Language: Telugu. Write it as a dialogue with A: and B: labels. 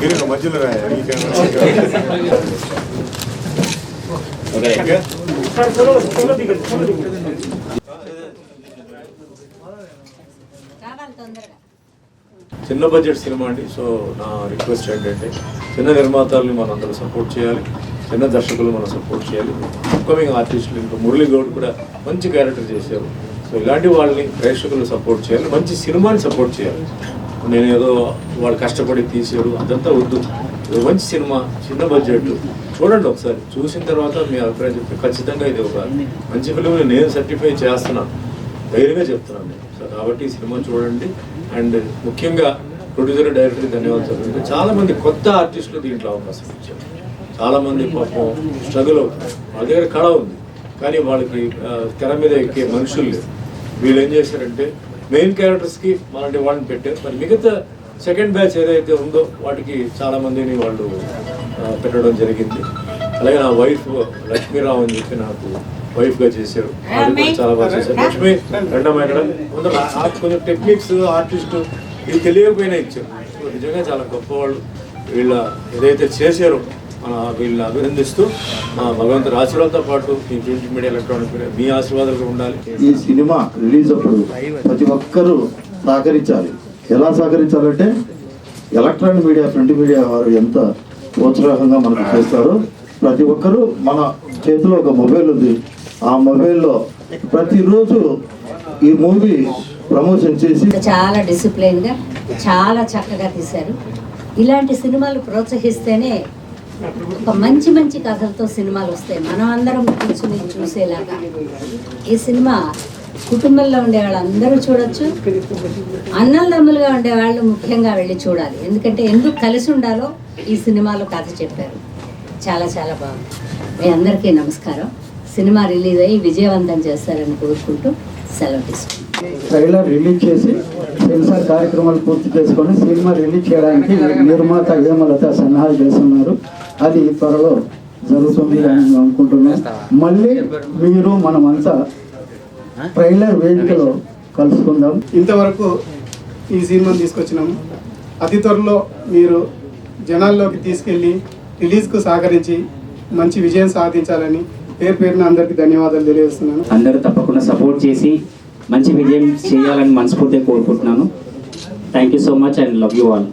A: గిరి మధ్యలో చిన్న బడ్జెట్ సినిమా అండి. సో నా రిక్వెస్ట్ ఏంటంటే చిన్న నిర్మాతల్ని మనం అందరూ సపోర్ట్ చేయాలి. చిన్న దర్శకులు మనం సపోర్ట్ చేయాలి. అప్కమింగ్ ఆర్టిస్టులు ఇంకా మురళీ గౌడ్ కూడా మంచి క్యారెక్టర్ చేశారు. సో ఇలాంటి వాళ్ళని ప్రేక్షకులు సపోర్ట్ చేయాలి. మంచి సినిమాని సపోర్ట్ చేయాలి. నేను ఏదో వాళ్ళు కష్టపడి తీసాడు అదంతా వద్దు. మంచి సినిమా చిన్న బడ్జెట్ చూడండి ఒకసారి. చూసిన తర్వాత మీ అభిప్రాయం చెప్తే ఖచ్చితంగా ఇది ఒక మంచి ఫిలిం నేను సర్టిఫై చేస్తున్నాను ధైర్యంగా చెప్తున్నాను నేను. సో కాబట్టి ఈ సినిమా చూడండి. అండ్ ముఖ్యంగా ప్రొడ్యూసర్ డైరెక్టర్ ధన్యవాదాలు అంటే చాలా మంది కొత్త ఆర్టిస్టులు దీంట్లో అవకాశం ఇచ్చారు. చాలా మంది పాపం స్ట్రగుల్ అవుతున్నారు. వాళ్ళ దగ్గర కళ ఉంది. కానీ వాళ్ళకి తెర మీద ఎక్కే మనుషులు లేరు. వీళ్ళు ఏం చేశారంటే మెయిన్ క్యారెక్టర్స్కి మనటి వాళ్ళని పెట్టారు. మరి మిగతా సెకండ్ బ్యాచ్ ఏదైతే ఉందో వాటికి చాలా మందిని వాళ్ళు పెట్టడం జరిగింది. అలాగే నా వైఫ్ లక్ష్మీరావు అని చెప్పి నాకు వైఫ్గా చేశారు. చాలా బాగా చేశారు. లక్ష్మి రెండమ్మ ఇక్కడ కొంచెం టెక్నిక్స్ ఆర్టిస్ట్ ఇది తెలియకపోయినా ఇచ్చారు. నిజంగా చాలా గొప్పవాళ్ళు. వీళ్ళ ఏదైతే చేశారో వీళ్ళని అభినందిస్తూ మా భగవంతుడి ఆశీర్వాదంతో పాటు ఈ ప్రింట్ మీడియా ఎలక్ట్రానిక్ మీడియా మీ ఆశీర్వాదాలు ఉండాలి.
B: ఈ సినిమా రిలీజ్ అప్పుడు ప్రతి ఒక్కరూ సహకరించాలి. ఎలా సహకరించాలంటే ఎలక్ట్రానిక్ మీడియా ప్రింట్ మీడియా వారు ఎంత ప్రోత్సాహంగా మనకు చేస్తారో ప్రతి ఒక్కరూ మన చేతిలో ఒక మొబైల్ ఉంది. ఆ మొబైల్లో ప్రతిరోజు ఈ మూవీ ప్రమోషన్ చేసి
C: చాలా డిసిప్లైన్గా చాలా చక్కగా తీశారు. ఇలాంటి సినిమాలు ప్రోత్సహిస్తేనే ఒక మంచి మంచి కథలతో సినిమాలు వస్తాయి. మనం అందరం కూర్చుని చూసేలాగా. ఈ సినిమా కుటుంబంలో ఉండే వాళ్ళందరూ చూడొచ్చు. అన్నదమ్ములుగా ఉండే వాళ్ళు ముఖ్యంగా వెళ్ళి చూడాలి. ఎందుకంటే ఎందుకు కలిసి ఉండాలో ఈ సినిమాలో కథ చెప్పారు. చాలా చాలా బాగుంది. మీ అందరికీ నమస్కారం. సినిమా రిలీజ్ అయ్యి విజయవంతం చేస్తారని కోరుకుంటూ సెలవు తీసుకుంటాం
D: ట్రైలర్ రిలీజ్ చేసి సెన్సార్ కార్యక్రమాలు పూర్తి చేసుకొని సినిమా రిలీజ్ చేయడానికి నిర్మాత హేమలత సన్నాహాలు చేస్తున్నారు. అది త్వరలో జరుగుతుంది అని మేము అనుకుంటున్నాం. మళ్ళీ మీరు మనమంతా ట్రైలర్ వేదికలో కలుసుకుందాం.
E: ఇంతవరకు ఈ సినిమాని తీసుకొచ్చినాము. అతి త్వరలో మీరు జనాల్లోకి తీసుకెళ్ళి రిలీజ్కు సహకరించి మంచి విజయం సాధించాలని పేరు పేరున అందరికీ ధన్యవాదాలు తెలియజేస్తున్నాను.
F: అందరూ తప్పకుండా సపోర్ట్ చేసి మంచి విజయం చేయాలని మనస్ఫూర్తిగా కోరుకుంటున్నాను. Thank you so much and love you all